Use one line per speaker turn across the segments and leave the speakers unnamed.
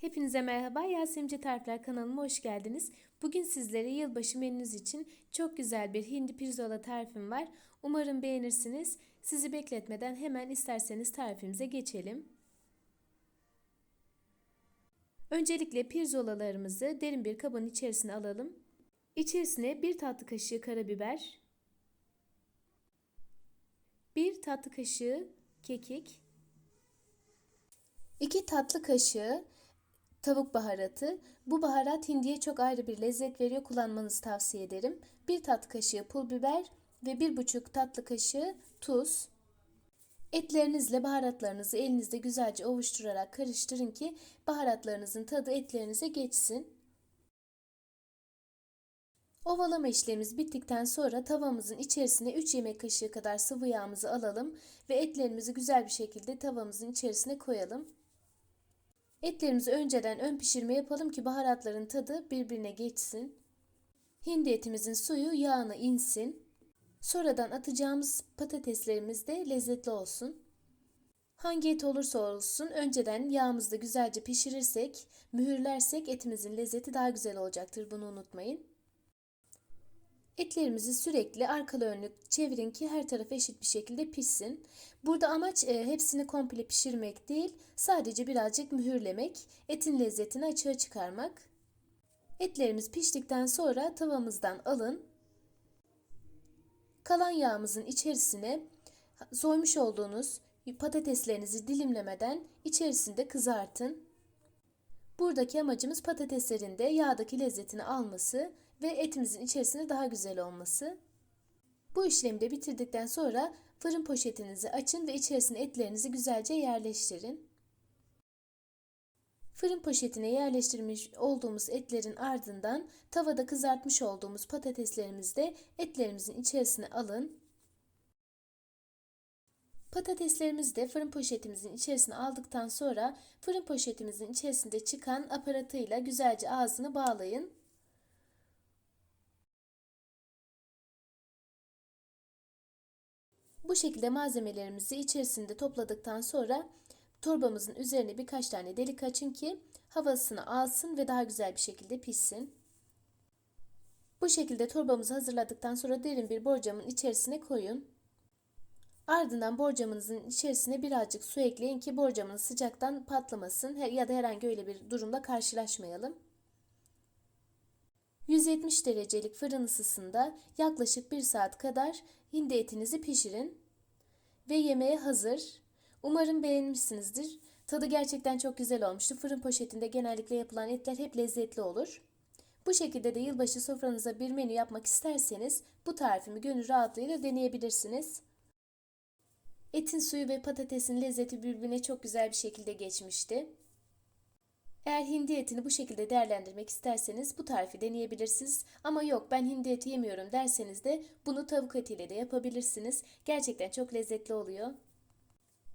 Hepinize merhaba. Yasemince Tarifler kanalıma hoş geldiniz. Bugün sizlere yılbaşı menünüz için çok güzel bir hindi pirzola tarifim var. Umarım beğenirsiniz. Sizi bekletmeden hemen isterseniz tarifimize geçelim. Öncelikle pirzolalarımızı derin bir kabın içerisine alalım. İçerisine bir tatlı kaşığı karabiber, bir tatlı kaşığı kekik, 2 tatlı kaşığı tavuk baharatı. Bu baharat hindiye çok ayrı bir lezzet veriyor. Kullanmanızı tavsiye ederim. 1 tatlı kaşığı pul biber ve 1,5 tatlı kaşığı tuz. Etlerinizle baharatlarınızı elinizde güzelce ovuşturarak karıştırın ki baharatlarınızın tadı etlerinize geçsin. Ovalama işlemimiz bittikten sonra tavamızın içerisine 3 yemek kaşığı kadar sıvı yağımızı alalım ve etlerimizi güzel bir şekilde tavamızın içerisine koyalım. Etlerimizi önceden ön pişirme yapalım ki baharatların tadı birbirine geçsin. Hindi etimizin suyu yağına insin. Sonradan atacağımız patateslerimiz de lezzetli olsun. Hangi et olursa olsun önceden yağımızda güzelce pişirirsek, mühürlersek etimizin lezzeti daha güzel olacaktır. Bunu unutmayın. Etlerimizi sürekli arkalı önlü çevirin ki her taraf eşit bir şekilde pişsin. Burada amaç e, hepsini komple pişirmek değil, sadece birazcık mühürlemek, etin lezzetini açığa çıkarmak. Etlerimiz piştikten sonra tavamızdan alın. Kalan yağımızın içerisine soymuş olduğunuz patateslerinizi dilimlemeden içerisinde kızartın. Buradaki amacımız patateslerin de yağdaki lezzetini alması ve etimizin içerisinde daha güzel olması. Bu işlemi de bitirdikten sonra fırın poşetinizi açın ve içerisine etlerinizi güzelce yerleştirin. Fırın poşetine yerleştirmiş olduğumuz etlerin ardından tavada kızartmış olduğumuz patateslerimizi de etlerimizin içerisine alın. Patateslerimizi de fırın poşetimizin içerisine aldıktan sonra fırın poşetimizin içerisinde çıkan aparatıyla güzelce ağzını bağlayın. Bu şekilde malzemelerimizi içerisinde topladıktan sonra torbamızın üzerine birkaç tane delik açın ki havasını alsın ve daha güzel bir şekilde pişsin. Bu şekilde torbamızı hazırladıktan sonra derin bir borcamın içerisine koyun. Ardından borcamınızın içerisine birazcık su ekleyin ki borcamınız sıcaktan patlamasın ya da herhangi öyle bir durumla karşılaşmayalım. 170 derecelik fırın ısısında yaklaşık 1 saat kadar hindi etinizi pişirin ve yemeğe hazır. Umarım beğenmişsinizdir. Tadı gerçekten çok güzel olmuştu. Fırın poşetinde genellikle yapılan etler hep lezzetli olur. Bu şekilde de yılbaşı sofranıza bir menü yapmak isterseniz bu tarifimi gönül rahatlığıyla deneyebilirsiniz. Etin suyu ve patatesin lezzeti birbirine çok güzel bir şekilde geçmişti. Eğer hindi etini bu şekilde değerlendirmek isterseniz bu tarifi deneyebilirsiniz. Ama yok ben hindi eti yemiyorum derseniz de bunu tavuk etiyle de yapabilirsiniz. Gerçekten çok lezzetli oluyor.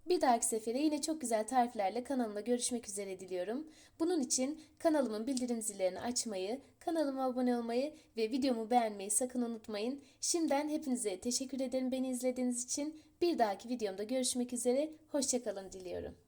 Bir dahaki sefere yine çok güzel tariflerle kanalımda görüşmek üzere diliyorum. Bunun için kanalımın bildirim zillerini açmayı, kanalıma abone olmayı ve videomu beğenmeyi sakın unutmayın. Şimdiden hepinize teşekkür ederim beni izlediğiniz için. Bir dahaki videomda görüşmek üzere, hoşçakalın diliyorum.